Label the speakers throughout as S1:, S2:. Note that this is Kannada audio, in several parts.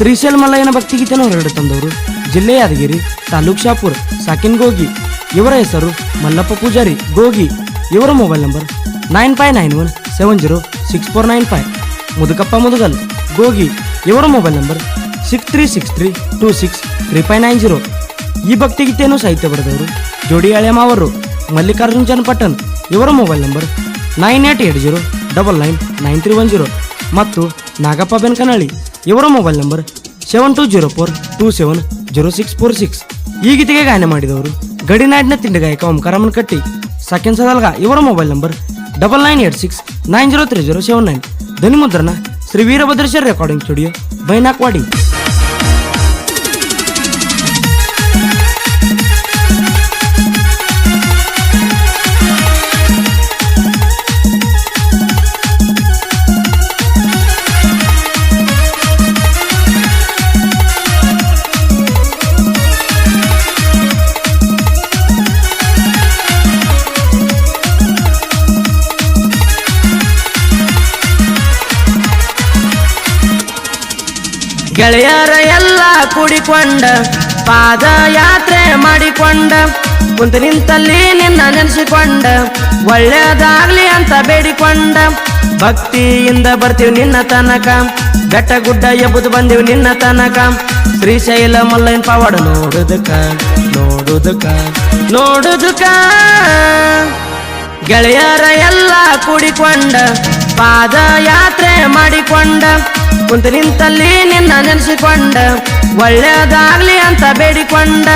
S1: ಶ್ರೀಶೈಲ ಮಲ್ಲಯ್ಯನ ಭಕ್ತಿಗೀತೆಯನ್ನು ಹೊರಗಡೆ ತಂದವರು. ಜಿಲ್ಲೆ ಯಾದಗಿರಿ, ತಾಲೂಕ್ ಶಾಪುರ್, ಸಾಕಿನ್ ಗೋಗಿ. ಇವರ ಹೆಸರು ಮಲ್ಲಪ್ಪ ಪೂಜಾರಿ, ಗೋಗಿ. ಇವರ mobile number nine five nine one seven zero six four nine five. Mudukappa Mudugal, Gogi. ಇವರ mobile number six three six three two six three five nine zero. ಈ ಭಕ್ತಿಗೀತೆಯನ್ನು ಸಾಹಿತ್ಯ ಬರೆದವರು ಜೋಡಿ ಅವರು, ಮಲ್ಲಿಕಾರ್ಜುನ್ ಚನ್ನಪಟ್ಟಣ್ ಇವರ mobile number nine eight eight zero double nine nine three one zero. ಮತ್ತು ನಾಗಪ್ಪ ಬೆನ್ಕನಹಳ್ಳಿ ಇವರ mobile number seven two zero four two seven zero six four six. ಈ ಗೀತೆಗೆ ಗಾಯನ ಮಾಡಿದವರು ಗಡಿನಾಡಿನ ತಿಂಡಿ ಗಾಯಕ ಓಂಕಾರಮ್ಮನ ಕಟ್ಟಿ ಸೆಕೆಂಡ್ ಸದಲ್ಗ ಇವರ mobile number double nine eight six nine zero three zero seven nine. ಧ್ವನಿ ಮುದ್ರಣ ಶ್ರೀ ವೀರಭದ್ರೇಶ್ವರ ರೆಕಾರ್ಡಿಂಗ್ ಸ್ಟುಡಿಯೋ ಬೈನಾಕ್ವಾಡಿ. ಗೆಳೆಯರ ಎಲ್ಲ ಕೂಡಿಕೊಂಡ ಪಾದಯಾತ್ರೆ ಮಾಡಿಕೊಂಡ. ಕುಂತ ನಿಂತಲ್ಲಿ ನಿನ್ನ ನೆನೆಸಿಕೊಂಡ. ಒಳ್ಳೆಯದಾಗ್ಲಿ ಅಂತ ಬೇಡಿಕೊಂಡ. ಭಕ್ತಿಯಿಂದ ಬರ್ತೀವಿ ನಿನ್ನ ತನಕ. ಬೆಟ್ಟ ಗುಡ್ಡ ಎಬ್ಬುದು ಬಂದೀವಿ ನಿನ್ನ ತನಕ. ಶ್ರೀಶೈಲ ಮಲ್ಲಯ್ಯನ ಪವಾಡ ನೋಡುದಕ ನೋಡುದಕ ನೋಡುದಕ. ಗೆಳೆಯರ ಎಲ್ಲ ಕೂಡಿಕೊಂಡ. ಪಾದಯಾತ್ರೆ ಮಾಡಿಕೊಂಡ. ಕುಂತ ನಿಂತಲ್ಲಿ ನಿನ್ನ ನೆನೆಸಿಕೊಂಡ. ಒಳ್ಳೆಯದಾಗ್ಲಿ ಅಂತ ಬೇಡಿಕೊಂಡ.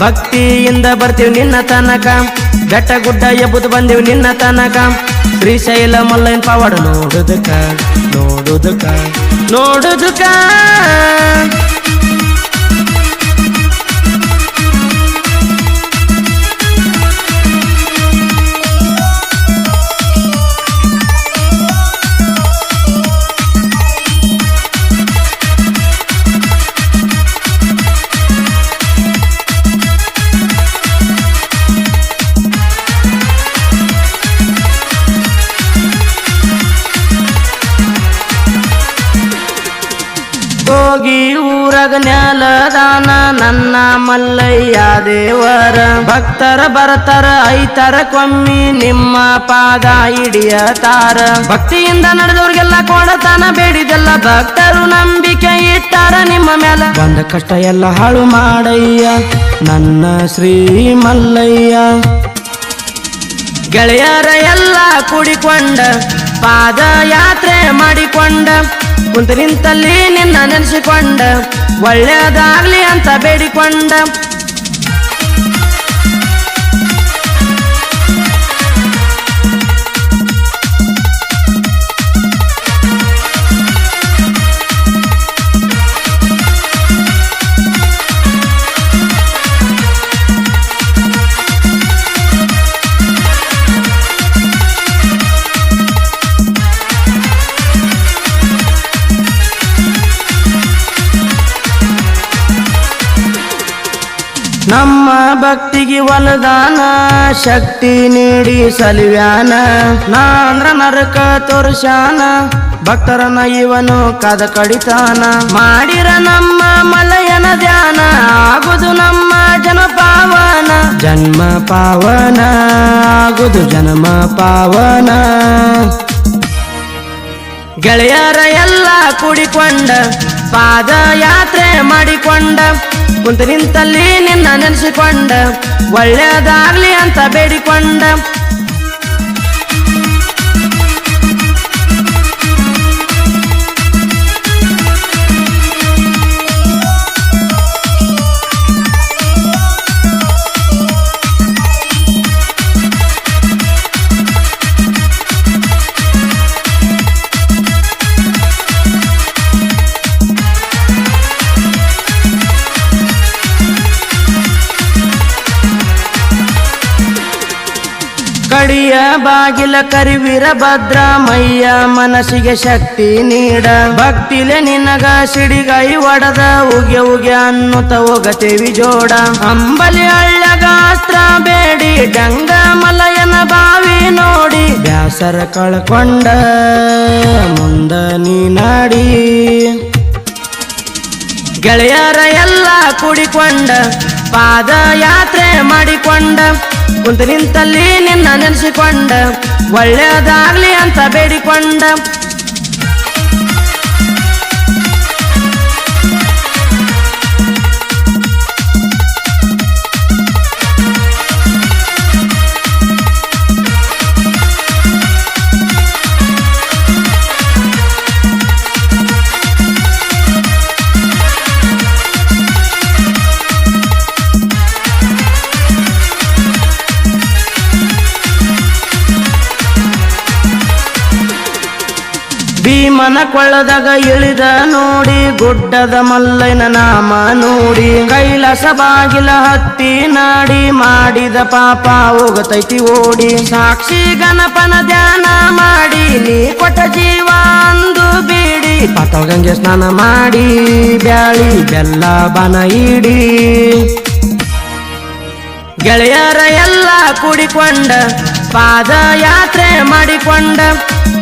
S1: ಭಕ್ತಿಯಿಂದ ಬರ್ತೀವಿ ನಿನ್ನ ತನಕ. ಬೆಟ್ಟ ಗುಡ್ಡ ಎಬ್ಬುದು ಬಂದೀವಿ ನಿನ್ನ ತನಕ. ಶ್ರೀಶೈಲ ಮಲ್ಲಯ್ಯನ ಪಾವಾಡ ನೋಡುದಕ್ಕ ನೋಡುದಕ್ಕ ನೋಡುದಕ್ಕ ಹೋಗಿ ಊರಗ ನ್ಯಾಲದಾನ ನನ್ನ ಮಲ್ಲಯ್ಯ ದೇವರ. ಭಕ್ತರ ಬರತರ ಐತರ ಕೊಮ್ಮಿ ನಿಮ್ಮ ಪಾದ ಹಿಡಿಯತಾರ. ಭಕ್ತಿಯಿಂದ ನಡೆದವ್ರಿಗೆಲ್ಲ ಕೊಡತನ ಬೇಡಿದೆಲ್ಲ ಭಕ್ತರು ನಂಬಿಕೆ ಇಟ್ಟಾರ ನಿಮ್ಮ ಮೇಲೆ ಬಂದ ಕಷ್ಟ ಎಲ್ಲ ಹಾಳು ಮಾಡಯ್ಯ ನನ್ನ ಶ್ರೀ ಮಲ್ಲಯ್ಯ. ಗೆಳೆಯರ ಎಲ್ಲ ಕೂಡಿಕೊಂಡ ಪಾದಯಾತ್ರೆ ಮಾಡಿಕೊಂಡ ಕುಂತ ನಿಂತಲ್ಲಿ ನಿನ್ನ ನೆನೆಸಿಕೊಂಡ ಒಳ್ಳೆಯದಾಗ್ಲಿ ಅಂತ ಬೇಡಿಕೊಂಡ. ನಮ್ಮ ಭಕ್ತಿಗೆ ವಲದಾನ ಶಕ್ತಿ ನೀಡಿ ಸಲಿವ್ಯಾನ. ನಾಂದ್ರ ನರಕ ತೋರ್ಶಾನ ಭಕ್ತರನ ಇವನು ಕದ ಕಡಿತಾನ. ಮಾಡಿರ ನಮ್ಮ ಮಲಯನ ಧ್ಯಾನ, ಆಗುದು ನಮ್ಮ ಜನ ಪಾವನ. ಜನ್ಮ ಪಾವನ, ಆಗುದು ಜನ್ಮ ಪಾವನ. ಗೆಳೆಯರ ಎಲ್ಲ ಕೂಡಿಕೊಂಡ, ಪಾದಯಾತ್ರೆ ಮಾಡಿಕೊಂಡ. ಕುಂತ ನಿಂತಲ್ಲಿ ನಿನ್ನ ನೆನೆಸಿಕೊಂಡ ಒಳ್ಳೆಯದಾಗ್ಲಿ ಅಂತ ಬೇಡಿಕೊಂಡ. ಬಾಗಿಲ ಕರಿವೀರ ಭದ್ರ ಮಯ್ಯ ಮನಸ್ಸಿಗೆ ಶಕ್ತಿ ನೀಡ. ಭಕ್ತಿಲೆ ನಿನಗ ಸಿಡಿಗೈ ಒಡದ, ಉಗೆ ಉಗೆ ಅನ್ನುತ ಹೋಗತೇವಿ ಜೋಡ. ಅಂಬಲಿ ಹಳ್ಳಗಾಸ್ತ್ರ ಬೇಡಿ ಡಂಗ ಮಲಯನ ಬಾವಿ ನೋಡಿ. ಬ್ಯಾಸರ ಕಳ್ಕೊಂಡ, ಮುಂದ ನೀ ನಾಡಿ. ಗೆಳೆಯರ ಎಲ್ಲ ಕೂಡಿಕೊಂಡ, ಪಾದಯಾತ್ರೆ ಮಾಡಿಕೊಂಡ. ಕುಂತು ನಿಂತಲ್ಲಿ ನಿನ್ನ ನೆನೆಸಿಕೊಂಡ ಒಳ್ಳೆಯದಾಗ್ಲಿ ಅಂತ ಬೇಡಿಕೊಂಡ. ಭೀಮನ ಕೊಳ್ಳದಾಗ ಇಳಿದ ನೋಡಿ, ಗುಡ್ಡದ ಮಲ್ಲೈನ ನಾಮ ನೋಡಿ, ಕೈಲಾಸ ಬಾಗಿಲ ಹತ್ತಿ ನಾಡಿ, ಮಾಡಿದ ಪಾಪ ಹೋಗತೈತಿ ಓಡಿ. ಸಾಕ್ಷಿ ಗಣಪನ ಧ್ಯಾನ ಮಾಡಿ, ನೀ ಕೊಟ್ಟ ಜೀವ ಅಂದು ಬೀಡಿ. ಪಾತಾಳ ಗಂಗೆ ಸ್ನಾನ ಮಾಡಿ, ಬ್ಯಾಳಿ ಬೆಲ್ಲ ಬನ ಇಡಿ ಗೆಳೆಯರ ಎಲ್ಲ ಕೂಡಿಕೊಂಡ, ಪಾದಯಾತ್ರೆ ಮಾಡಿಕೊಂಡ.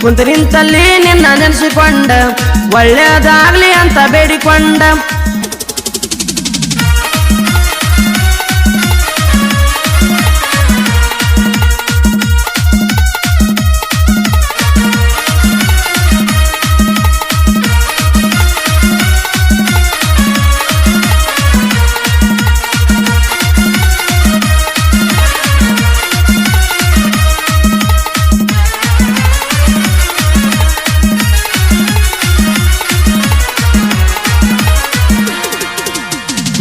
S1: ಕುಂತು ನಿಂತಲ್ಲಿ ನಿನ್ನ ನೆನೆಸಿಕೊಂಡ ಒಳ್ಳೆಯದಾಗ್ಲಿ ಅಂತ ಬೇಡಿಕೊಂಡ.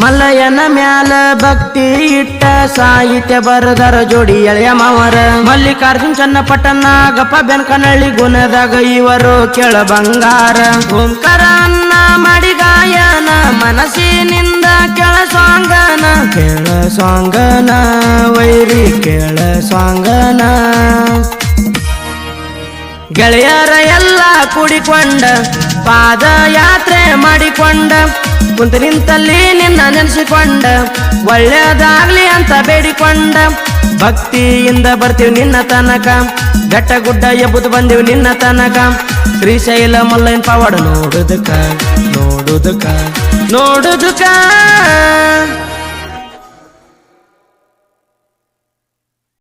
S1: ಮಲ್ಲಯ್ಯನ ಮ್ಯಾಲ ಭಕ್ತಿ ಇಟ್ಟ ಸಾಹಿತ್ಯ ಬರದರ ಜೋಡಿ ಎಳೆಯ ಮಾವರ ಮಲ್ಲಿಕಾರ್ಜುನ್ ಚನ್ನಪಟ್ಟಣ ಗಪ್ಪ ಬೆನ್ಕನಳ್ಳಿ ಗುಣದಾಗ ಇವರು ಕೆಳ ಬಂಗಾರ. ಓಂಕಾರ ಅನ್ನ ಮಾಡಿ ಗಾಯನ ಮನಸ್ಸಿನಿಂದ ಕೆಳ ಸ್ವಾಂಗನ. ಕೆಳ ಸ್ವಾಂಗನ, ವೈರಿ ಕೆಳ ಸ್ವಾಂಗನ. ಗೆಳೆಯರ ಎಲ್ಲ ಕೂಡಿಕೊಂಡ ಪಾದಯಾತ್ರೆ ಮಾಡಿಕೊಂಡ. ಕುಂತು ನಿಂತಲ್ಲಿ ನಿನ್ನ ನೆನೆಸಿಕೊಂಡ. ಒಳ್ಳೆಯದಾಗ್ಲಿ ಅಂತ ಬೇಡಿಕೊಂಡ. ಭಕ್ತಿಯಿಂದ ಬರ್ತೀವಿ ನಿನ್ನ ತನಕ. ಘಟ್ಟ ಗುಡ್ಡ ಎಬ್ಬುದು ಬಂದೀವಿ ನಿನ್ನ ತನಕ. ಶ್ರೀಶೈಲ ಮಲ್ಲಯ್ಯನ ಪವಾಡ ನೋಡುದಕ್ಕ ನೋಡುದಕ್ಕ ನೋಡುದಕ್ಕ